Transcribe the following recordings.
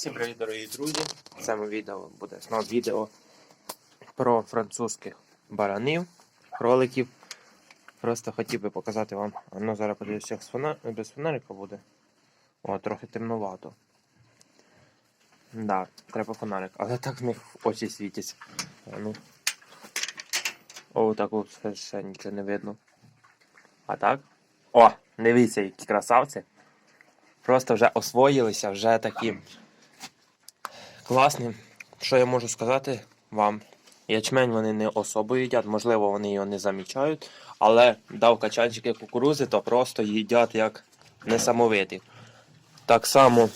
Всім привіт, дорогі друзі! В цьому відео буде знову відео про французьких баранів, кроликів. Просто хотів би показати вам. Ну, зараз подивлюся, як з фона... без фонарика буде. О, трохи темнувато. Да, треба фонарик. Але так в них очі світяться. А ну. О, так от ще нічого не видно. А так? О, дивіться, які красавці. Просто вже освоїлися, вже такі класні. Що я можу сказати вам? Ячмень вони не особо їдять, можливо, вони його не замічають, але дав качанчики кукурузи, то просто їдять як несамовиті. Так само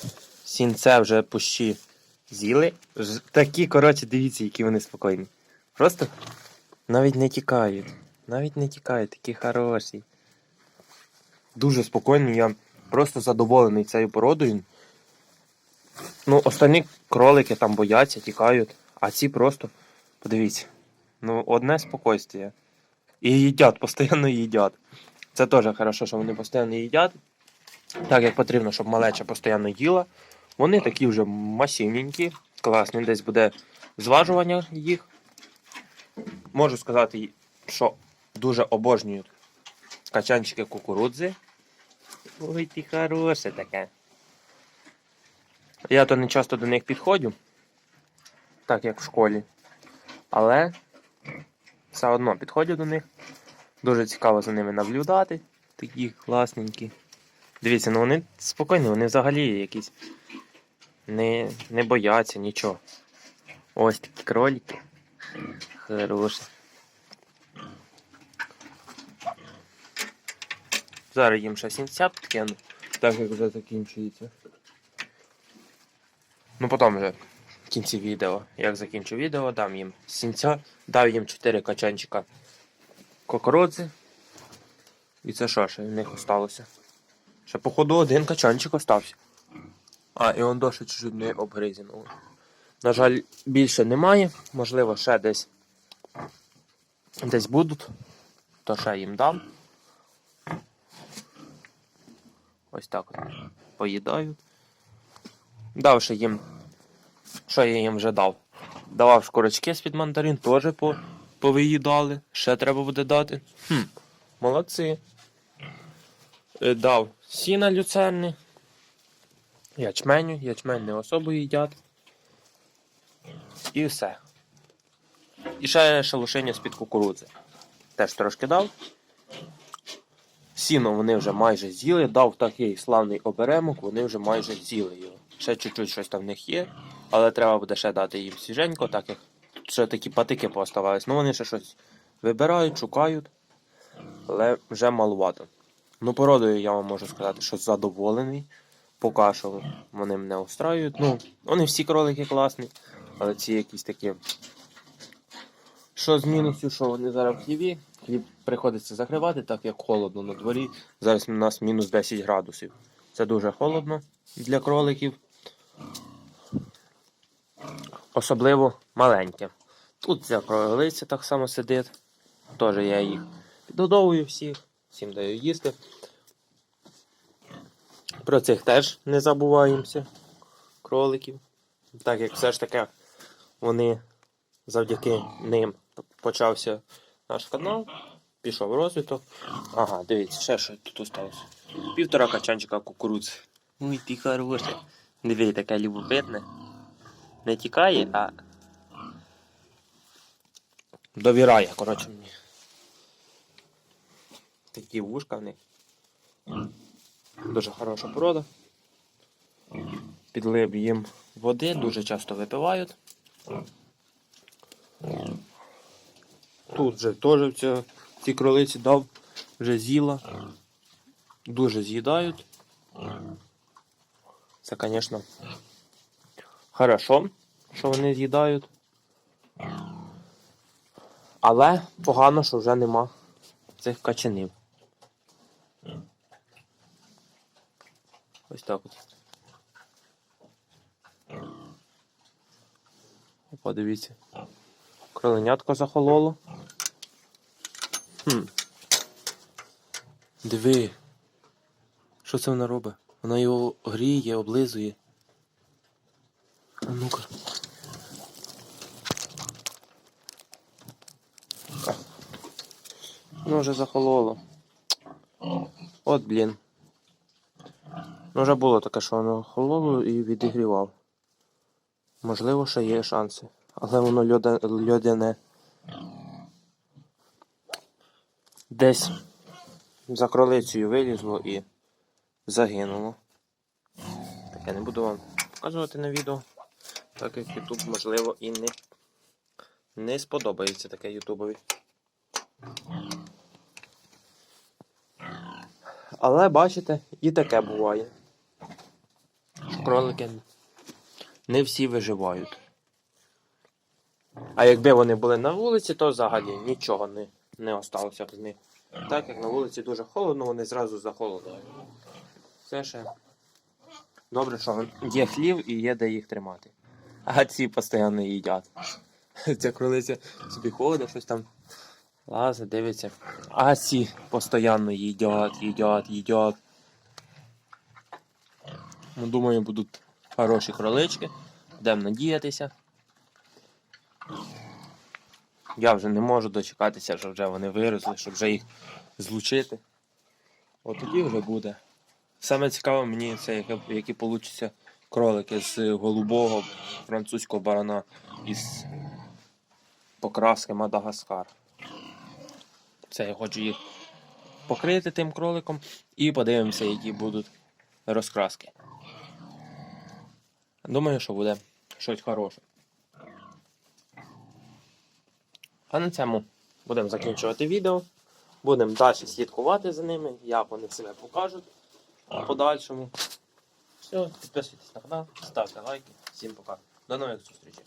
сінце вже пущі з'їли. Такі, коротше, дивіться, які вони спокійні. Просто навіть не тікають. Навіть не тікають, такі хороші. Дуже спокійні, я просто задоволений цією породою. Ну, останні кролики там бояться, тікають, а ці просто, подивіться, ну, одне спокійствие. І їдять, постійно їдять. Це теж хорошо, що вони постійно їдять. Так як потрібно, щоб малеча постійно їла. Вони такі вже масивненькі, класні, десь буде зважування їх. Можу сказати, що дуже обожнюють качанчики кукурудзи. Ой, ти хороше таке. Я то не часто до них підходжу, так як в школі. Але все одно підходжу до них. Дуже цікаво за ними наблюдати. Такі класненькі. Дивіться, ну вони спокійні, вони взагалі якісь не, не бояться нічого. Ось такі кролики. Хороші. Зараз їм ще 70 підкину, так як вже закінчується. Ну потім вже в кінці відео, як закінчу відео, дам їм сінця, дав їм 4 качанчика кукурудзи. І це що ще в них осталося? Ще походу один качанчик остався. А, і он досі чуть не обгризінуло. На жаль, більше немає, можливо, ще десь десь будуть, то ще їм дам. Ось так от поїдають. Дав ще їм. Що я їм вже дав? Давав шкурочки з-під мандарин, теж по, повиїдали. Ще треба буде дати. Хм, молодці. Е, Дав сіна люцерни. Ячменю, ячмень не особо їдять. І все. І ще шалушення з-під кукурудзи. Теж трошки дав. Сіно вони вже майже з'їли, дав такий славний оберемок, вони вже майже з'їли його. Ще чуть-чуть щось там в них є, але треба буде ще дати їм свіженько, так як ще такі патики пооставались. Ну вони ще щось вибирають, шукають, але вже малувато. Ну, породою я вам можу сказати, що задоволений. Поки що вони мене устраюють. Ну, вони всі кролики класні, але ці якісь такі. Що з мінусів, що вони зараз в хліві, хліб приходиться закривати, так як холодно на дворі. Зараз у нас мінус 10 градусів. Це дуже холодно для кроликів. Особливо маленьке. Тут ця кролиця так само сидить. Теж я їх підгодовую всіх, всім даю їсти. Про цих теж не забуваємося. Кроликів. Так як все ж таки вони завдяки ним почався наш канал, пішов розвиток. Ага, дивіться, ще що тут осталось. Півтора качанчика кукурудзи. Ой, ти хороший. Диви, таке любопитне. Не тікає, а. Довіряє, коротше мені. Такі вушка в них. Дуже хороша порода. Підлив їм води, дуже часто випивають. Тут вже теж ці кролиці дав, вже з'їла. Дуже з'їдають. Це, звісно, хорошо, що вони з'їдають. Але погано, що вже нема цих качанів. Ось так от. Подивіться. Кроленятко захололо. Хм. Диви. Що це вона робить? Вона його гріє, облизує. А ну-ка. Ну, вже захололо. От, блін. Ну, вже було таке, що воно хололо і відігрівав. Можливо, ще є шанси. Але воно льодяне. Десь за кролицею вилізло і загинуло. Так я не буду вам показувати на відео, так як YouTube, можливо, і не, не сподобається таке Ютубові. Але бачите, і таке буває. Кролики не всі виживають. А якби вони були на вулиці, то взагалі нічого не, не осталося б з них. Так як на вулиці дуже холодно, вони зразу захолодають. Це ще добре, що є хлів і є де їх тримати. А ці постійно їдять. Ця кролиця собі ходить, щось там лазить, дивиться. А ці постійно їдять, їдять, їдять. Ну, думаю, будуть хороші кролички. Будемо надіятися. Я вже не можу дочекатися, що вже вони виросли, щоб вже їх злучити. От тоді вже буде. Саме цікаве мені це, які, получаться кролики з голубого французького барана із покраски Мадагаскар. Це я хочу їх покрити тим кроликом і подивимося, які будуть розкраски. Думаю, що буде щось хороше. А на цьому будемо закінчувати відео. Будемо далі слідкувати за ними, як вони себе покажуть в подальшому. Все, підписуйтесь на канал, ставте лайки. Всім пока. До нових зустрічей.